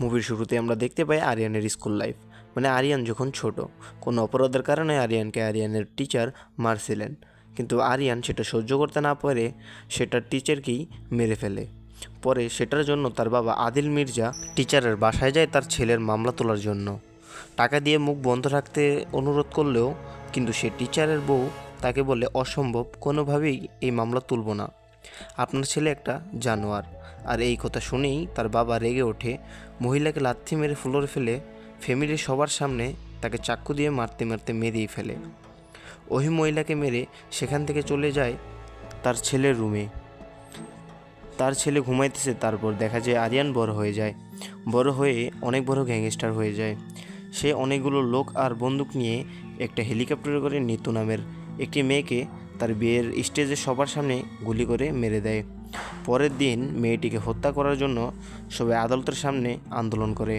মুভির শুরুতে আমরা দেখতে পাই আরিয়ানের স্কুল লাইফ। মানে আরিয়ান যখন ছোট, কোনো অপরাধের কারণে আরিয়ানকে আরিয়ানের টিচার মারছিলেন। কিন্তু আরিয়ান সেটা সহ্য করতে না পারে সেটার টিচারকেই মেরে ফেলে। পরে সেটার জন্য তার বাবা আদিল মির্জা টিচারের বাসায় যায় তার ছেলের মামলা তোলার জন্য। টাকা দিয়ে মুখ বন্ধ রাখতে অনুরোধ করলেও কিন্তু সে টিচারের বউ তাকে বলে, অসম্ভব, কোনোভাবেই এই মামলা তুলব না। আপনার ছেলে একটা জানোয়ার। আর এই কথা শুনেই তার বাবা রেগে ওঠে। মহিলাকে লাথি মেরে ফ্লোরে ফেলে ফ্যামিলির সবার সামনে তাকে চাক্কু দিয়ে মারতে মারতে মেরেই ফেলে। ওই মহিলাকে মেরে সেখান থেকে চলে যায় তার ছেলের রুমে। তার ছেলে ঘুমাইতেছে, তারপর দেখা যায় আরিয়ান বড় হয়ে যায়। বড় হয়ে অনেক বড় গ্যাংস্টার হয়ে যায়। সে অনেকগুলো লোক আর বন্দুক নিয়ে একটা হেলিকপ্টারে করে নিতু নামের একটি মেয়েকে তার বিয়ের স্টেজে সবার সামনে গুলি করে মেরে দেয়। পরের দিন মেয়েটিকে হত্যা করার জন্য সবাই আদালতের সামনে আন্দোলন করে।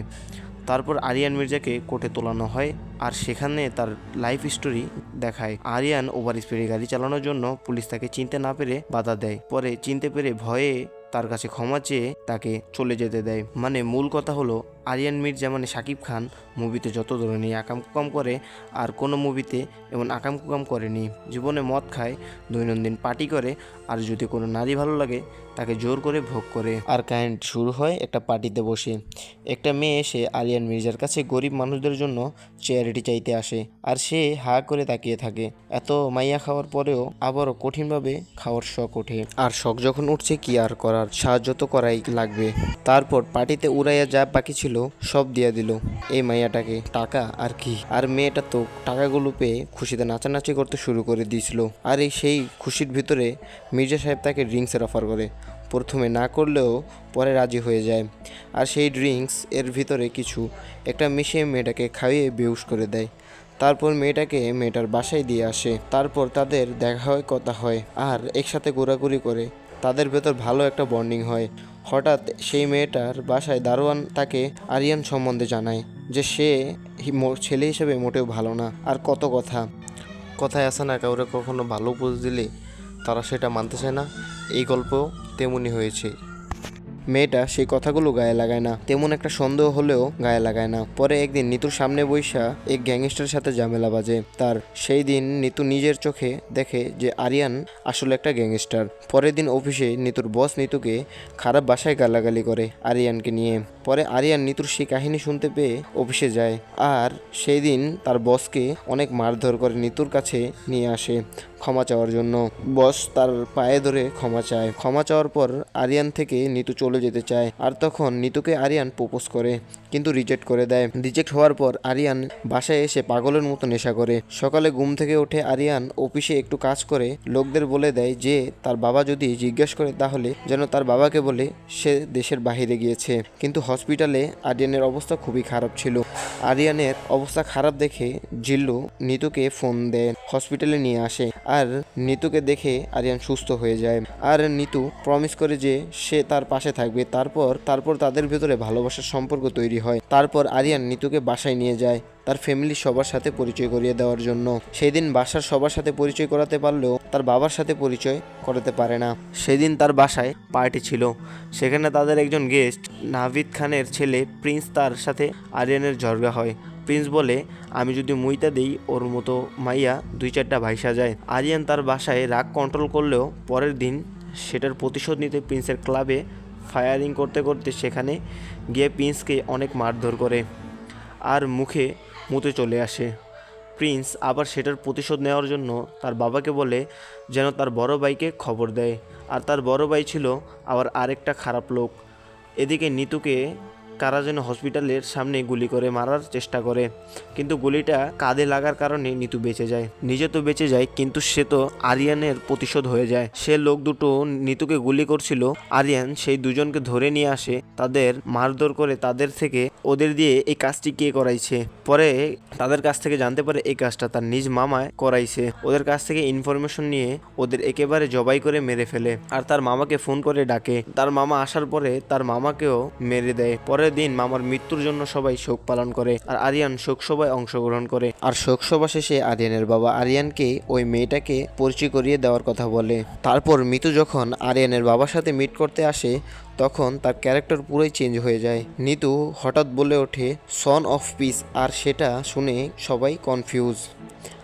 তারপর আরিয়ান মির্জাকে কোর্টে তোলানো হয় আর সেখানে তার লাইফ স্টোরি দেখায়। আরিয়ান ওভার স্পিডে গাড়ি চালানোর জন্য পুলিশ তাকে চিনতে না পেরে বাধা দেয়। পরে চিনতে পেরে ভয়ে তার কাছে ক্ষমা চেয়ে তাকে চলে যেতে দেয়। মানে মূল কথা হলো, আরিয়ান মির্জা মানে শাকিব খান মুভিতে যত ধরনের আকাম কুকাম করে আর কোনো মুভিতে এমন আকাম কুকাম করেনি। জীবনে মদ খায়, দৈনন্দিন পার্টি করে আর যদি কোনো নারী ভালো লাগে, তাকে জোর করে ভোগ করে। আর কাহিনীটি শুরু হয় একটা পার্টিতে বসে। একটা মেয়ে এসে আলিয়ান মির্জার কাছে গরিব মানুষদের জন্য চেয়ারিটি চাইতে আসে আর সে হা করে তাকিয়ে থাকে। এত মাইয়া খাওয়ার পরেও আবারও কঠিনভাবে খাওয়ার শখ ওঠে। আর শখ যখন উঠছে কি আর করার? সাহায্য তো করাই লাগবে। তারপর পার্টিতে উড়াইয়া যা বাকি ছিল সব দিয়ে দিল এই মাইয়াটাকে। টাকা আর কি? আর মেয়েটা তো টাকাগুলো পেয়ে খুশিতে নাচানাচি করতে শুরু করে দিয়েছিল। আর এই সেই খুশির ভিতরে মির্জা সাহেব তাকে ড্রিঙ্কসের অফার করে। প্রথমে না করলেও পরে রাজি হয়ে যায়। আর সেই ড্রিঙ্কস এর ভিতরে কিছু। একটা মিশিয়ে মেয়েটাকে খাইয়ে বেউস করে দেয়। তারপর মেয়েটাকে মেয়েটার বাসায় দিয়ে আসে। তারপর তাদের দেখা হয়, কথা হয়। আর একসাথে ঘোরাঘুরি করে। তাদের ভেতর ভালো একটা বন্ডিং হয়। হঠাৎ সেই মেয়েটার বাসায় দারোয়ান তাকে আরিয়ান সম্বন্ধে জানায় যে সে ছেলে হিসেবে মোটেও ভালো না। আর কত কথা। কথায় আসে না, কাউরে কখনো ভালো উপদেশ দিলে তারা সেটা মানতে চায় না। এই গল্প তেমনই হয়েছে। মেয়েটা সেই কথাগুলো গায়ে লাগায় না। তেমন একটা সন্দেহ হলেও গায়ে লাগায় না। পরে একদিন নিতুর সামনে বৈশা এক গ্যাংস্টারের সাথে ঝামেলা বাজে। তার সেই দিন নিতু নিজের চোখে দেখে যে আরিয়ান আসলে একটা গ্যাংস্টার। পরের দিন অফিসে নিতুর বস নিতুকে খারাপ বাসায় গালাগালি করে আরিয়ানকে নিয়ে। পরে আরিয়ান নিতুর সেই কাহিনী শুনতে পেয়ে অফিসে যায়। আর সেই দিন তার বসকে অনেক মারধর করে নিতুর কাছে নিয়ে আসে ক্ষমা চাওয়ার জন্য। বস তার পায়ে ধরে ক্ষমা চায়। ক্ষমা চাওয়ার পর আরিয়ান থেকে নিতু চলে যেতে চায়। আর তখন নিতুকে আরিয়ান প্রপোজ করে, কিন্তু রিজেক্ট করে দেয়। রিজেক্ট হওয়ার পর আরিয়ান বাসায় এসে পাগলের মতো নেশা করে। সকালে ঘুম থেকে উঠে আরিয়ান অফিসে একটু কাজ করে লোকদের বলে দেয় যে, তার বাবা যদি জিজ্ঞেস করে তাহলে যেন তার বাবাকে বলে সে দেশের বাইরে গিয়েছে। কিন্তু হসপিটালে আরিয়ানের অবস্থা খুবই খারাপ ছিল। আরিয়ানের অবস্থা খারাপ দেখে জিল্লু নিতুকে ফোন দেন হসপিটালে নিয়ে আসে আর নিতুকে দেখে আরিয়ান সুস্থ হয়ে যায়। আর নিতু প্রমিস করে যে সে তার পাশে থাকবে। তারপর তারপর তাদের ভেতরে ভালোবাসার সম্পর্ক তৈরি হয়। তারপর আরিয়ান নিতুকে বাসায় নিয়ে যায়। তার ফ্যামিলির সবার সাথে পরিচয় করিয়ে দেওয়ার জন্য। সেই দিন বাসার সবার সাথে পরিচয় করাতে পারলেও তার বাবার সাথে পরিচয় করাতে পারে না। সেদিন তার বাসায় পার্টি ছিল। সেখানে তাদের একজন গেস্ট নাভিদ খানের ছেলে প্রিন্স তার সাথে আরিয়ানের ঝগড়া হয়। প্রিন্স বলে, আমি যদি মুইতা দেই, ওর মতো মাইয়া দুই চারটা ভাইসা যায় আরিয়ান তার বাসায় রাগ কন্ট্রোল করলেও পরের দিন সেটার প্রতিশোধ নিতে প্রিন্সের ক্লাবে ফায়ারিং করতে করতে সেখানে গিয়ে প্রিন্সকে অনেক মারধর করে। আর মুখে মুতে চলে আসে। প্রিন্স আবার সেটার প্রতিশোধ নেওয়ার জন্য তার বাবাকে বলে যেন তার বড় ভাইকে খবর দেয়। আর তার বড় ভাই ছিল আবার আরেকটা খারাপ লোক। এদিকে নিতুকে কারা যেন হসপিটালের সামনে গুলি করে মারার চেষ্টা করে। কিন্তু গুলিটা কাঁধে লাগার কারণে নিতু বেঁচে যায়। নিজে তো বেঁচে যায়, কিন্তু সে তো আরিয়ানের প্রতিশোধ হয়ে যায়। সে লোক দুটো নিতুকে গুলি করছিল, আরিয়ান সেই দুজনকে ধরে নিয়ে আসে, তাদের মারধর করে তাদের থেকে ওদের দিয়ে এই কাজটি কে করাইছে। পরে তাদের কাছ থেকে জানতে পারে এই কাজটা তার নিজ মামায় করাইছে। ওদের কাছ থেকে ইনফরমেশন নিয়ে ওদের একেবারে জবাই করে মেরে ফেলে। আর তার মামাকে ফোন করে ডাকে। তার মামা আসার পরে তার মামাকেও মেরে দেয়। পরের দিন মামার মৃত্যুর জন্য সবাই শোক পালন করে আর আরিয়ান শোক সভায় অংশগ্রহণ করে। আর শোক সভা শেষে আরিয়ানের বাবা আরিয়ানকে ওই মেয়েটাকে পরিচয় করিয়ে দেওয়ার কথা বলে। তারপর মিতু যখন আরিয়ানের বাবার সাথে মিট করতে আসে, তখন তার ক্যারেক্টার পুরোই চেঞ্জ হয়ে যায়। নিতু হঠাৎ বলে ওঠে সন অফ পিস আর সেটা শুনে সবাই কনফিউজ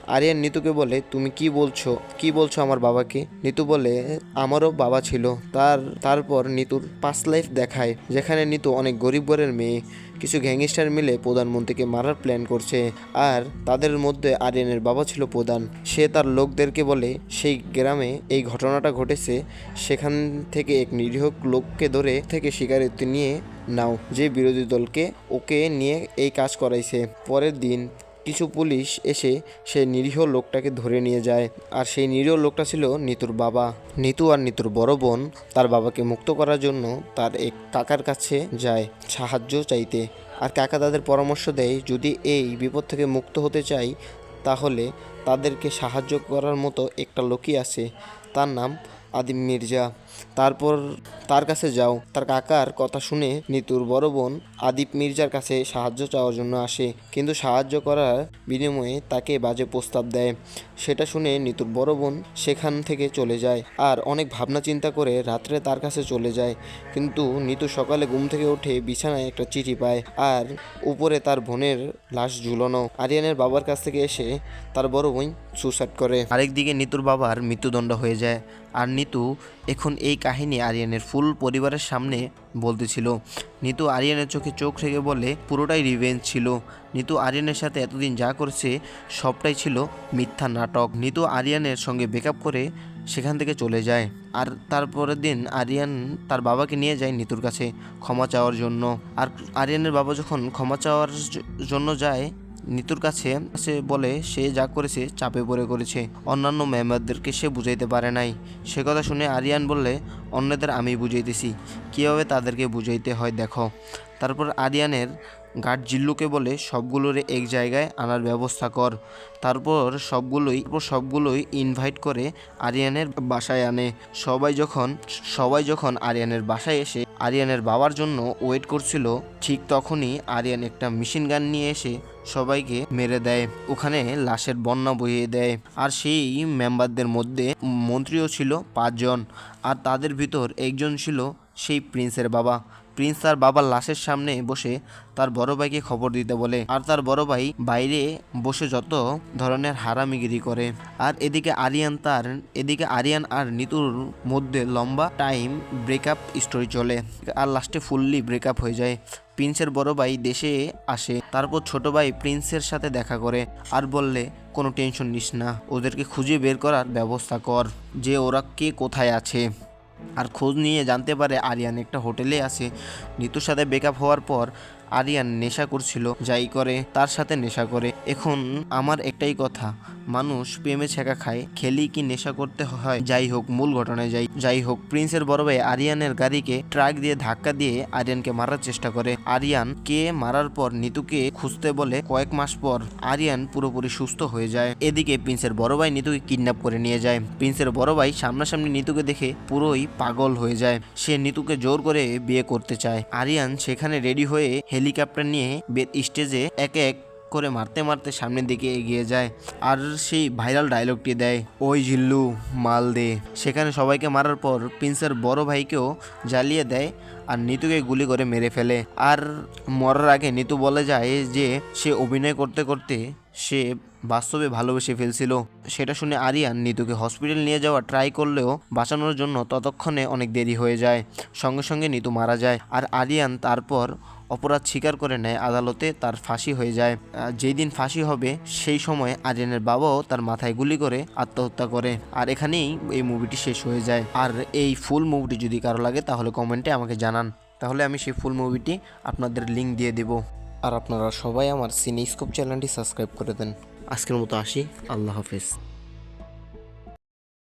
আরিয়ান নিতুকে বলে, তুমি কি বলছো? কি বলছো আমার বাবাকে? নিতু বলে, আমারও বাবা ছিল। তার, তারপর নিতুর পাস লাইফ দেখায়, যেখানে নিতু অনেক গরিব ঘরের মেয়ে। কিছু গ্যাংস্টার মিলে প্রধানমন্ত্রীকে মারার প্ল্যান করছে। আর তাদের মধ্যে আরিয়ানের বাবা ছিল প্রধান। সে তার লোকদেরকে বলে, সেই গ্রামে এই ঘটনাটা ঘটেছে। সেখান থেকে এক নিরীহ লোককে ধরে থেকে স্বীকারোক্তি নিয়ে নাও। যে বিরোধী দলকে, ওকে নিয়ে এই কাজ করাইছে। পরের দিন কিছু পুলিশ এসে সেই নিরীহ লোকটাকে ধরে নিয়ে যায়। আর সেই নিরীহ লোকটা ছিল নিতুর বাবা। নিতু আর নিতুর বড় বোন তার বাবাকে মুক্ত করার জন্য তার এক কাকার কাছে যায় সাহায্য চাইতে। আর কাকা তাদের পরামর্শ দেয়, যদি এই বিপদ থেকে মুক্ত হতে চাই, তাহলে তাদেরকে সাহায্য করার মতো একটা লোকই আছে। তার নাম আদিম মির্জা। তারপর তার কাছে যাও। তার কাকার কথা শুনে নিতুর বড় বোন আদিপ মির্জার কাছে সাহায্য চাওয়ার জন্য আসে। কিন্তু সাহায্য করার বিনিময়ে তাকে বাজে প্রস্তাব দেয়। সেটা শুনে নিতুর বড় বোন সেখান থেকে চলে যায় আর অনেক ভাবনা চিন্তা করে রাত্রে তার কাছে চলে যায়। কিন্তু নিতু সকালে ঘুম থেকে উঠে বিছানায় একটা চিঠি পায় আর উপরে তার বোনের লাশ ঝুলানো। আরিয়ানের বাবার কাছ থেকে এসে তার বড় বোন সুসাইড করে। আরেকদিকে নিতুর বাবার মৃত্যুদণ্ড হয়ে যায়। আর নিতু এখন এই কাহিনী আরিয়ানের ফুল পরিবারের সামনে বলতেছিল। নিতু আরিয়ানের চোখে চোখ রেখে বলে পুরোটাই রিভেঞ্জ ছিল। নিতু আরিয়ানের সাথে এতদিন যা করছে, সবটাই ছিল মিথ্যা নাটক। নিতু আরিয়ানের সঙ্গে ব্রেকআপ করে সেখান থেকে চলে যায়। আর তারপরের দিন আরিয়ান তার বাবাকে নিয়ে যায় নিতুর কাছে ক্ষমা চাওয়ার জন্য। আর আরিয়ানের বাবা যখন ক্ষমা চাওয়ার জন্য যায় নিতুর কাছে সে বলে, সে যা করেছে চাপে পড়ে করেছে। অন্যান্য মেম্বারদেরকে সে বুঝাইতে পারে নাই। সে কথা শুনে আরিয়ান বললে, অন্যদের আমি বুঝাইতেছি। কীভাবে তাদেরকে বুঝাইতে হয় দেখো। তারপর আরিয়ানের গার্ড জিল্লুকে বলে, সবগুলোরে এক জায়গায় আনার ব্যবস্থা কর। তারপর সবগুলোই সবগুলোই ইনভাইট করে আরিয়ানের বাসায় আনে। সবাই যখন সবাই যখন আরিয়ানের বাসায় এসে আরিয়ানের বাবার জন্য ওয়েট করছিল, ঠিক তখনই আরিয়ান একটা মেশিন গান নিয়ে এসে সবাইকে মেরে দেয়। ওখানে লাশের বন্যা বইয়ে দেয়। আর সেই মেম্বারদের মধ্যে মন্ত্রীও ছিল পাঁচজন। আর তাদের ভিতর একজন ছিল সেই প্রিন্সের বাবা। প্রিন্স তার বাবার লাশের সামনে বসে তার বড় ভাইকে খবর দিতে বলে। আর তার বড় ভাই বাইরে বসে যত ধরনের হারামিগিরি করে। আর এদিকে আরিয়ান তার, এদিকে আরিয়ান আর নিতুর মধ্যে লম্বা টাইম ব্রেকআপ স্টোরি চলে। আর লাস্টে ফুললি ব্রেকআপ হয়ে যায়। প্রিন্সের বড় ভাই দেশে আসে, তারপর ছোট ভাই প্রিন্সের সাথে দেখা করে আর বললে, কোনো টেনশন নিস না, ওদেরকে খুঁজে বের করার ব্যবস্থা কর, যে ওরা কে কোথায় আছে। আর খোঁজ নিয়ে জানতে পারে আরিয়ান একটা হোটেলে আছে। নিতুর সাথে ব্রেকআপ হওয়ার পর আরিয়ান নেশা করছিল, যাই করে, তার সাথে নেশা করে। এখন আমার একটাই কথা, মানুষ প্রেমে ছেঁকা খায় খেলি কি নেশা করতে হয়? যাই হোক, মূল ঘটনায় যাই। যাই হোক, প্রিন্সের বড় ভাই আরিয়ানের গাড়িকে ট্রাক দিয়ে ধাক্কা দিয়ে আরিয়ানকে মারার চেষ্টা করে। আরিয়ান কে মারার পর নিতুকে খুঁজতে বলে, কয়েক মাস পর আরিয়ান পুরোপুরি সুস্থ হয়ে যায়। এদিকে প্রিন্সের বড় ভাই নিতুকে কিডন্যাপ করে নিয়ে যায়। প্রিন্সের বড় ভাই সামনাসামনি নিতুকে দেখে পুরোই পাগল হয়ে যায়। সে নিতুকে জোর করে বিয়ে করতে চায়। আরিয়ান সেখানে রেডি হয়ে হেলিকপ্টার নিয়ে বে- স্টেজে এক এক করে মারতে মারতে সামনের দিকে এগিয়ে যায় আর সেই ভাইরাল ডায়লগটি দেয়, ওই জিল্লু, মাল দে। সেখানে সবাইকে মারার পর প্রিন্সের বড় ভাইকেও জ্বালিয়ে দেয় আর নিতুকে গুলি করে মেরে ফেলে। আর মরার আগে নিতু বলে যায় যে, সে অভিনয় করতে করতে সে বাস্তবে ভালোবেসে ফেলছিল। সেটা শুনে আরিয়ান নিতুকে হসপিটাল নিয়ে যাওয়া ট্রাই করলেও বাঁচানোর জন্য ততক্ষণে অনেক দেরি হয়ে যায়। সঙ্গে সঙ্গে নিতু মারা যায়। আর আরিয়ান তারপর অপরাধ স্বীকার করে নেয়, আদালতে তার ফাঁসি হয়ে যায়। যেই দিন ফাঁসি হবে, সেই সময় আরিয়ানের বাবাও তার মাথায় গুলি করে আত্মহত্যা করে। আর এখানেই এই মুভিটি শেষ হয়ে যায়। আর এই ফুল মুভিটি যদি কারও লাগে, তাহলে কমেন্টে আমাকে জানান। তাহলে আমি সেই ফুল মুভিটি আপনাদের লিঙ্ক দিয়ে দেব। আর আপনারা সবাই আমার সিনেস্কোপ চ্যানেলটি সাবস্ক্রাইব করে দেন। আজকের মতো আসি। আল্লাহ হাফেজ।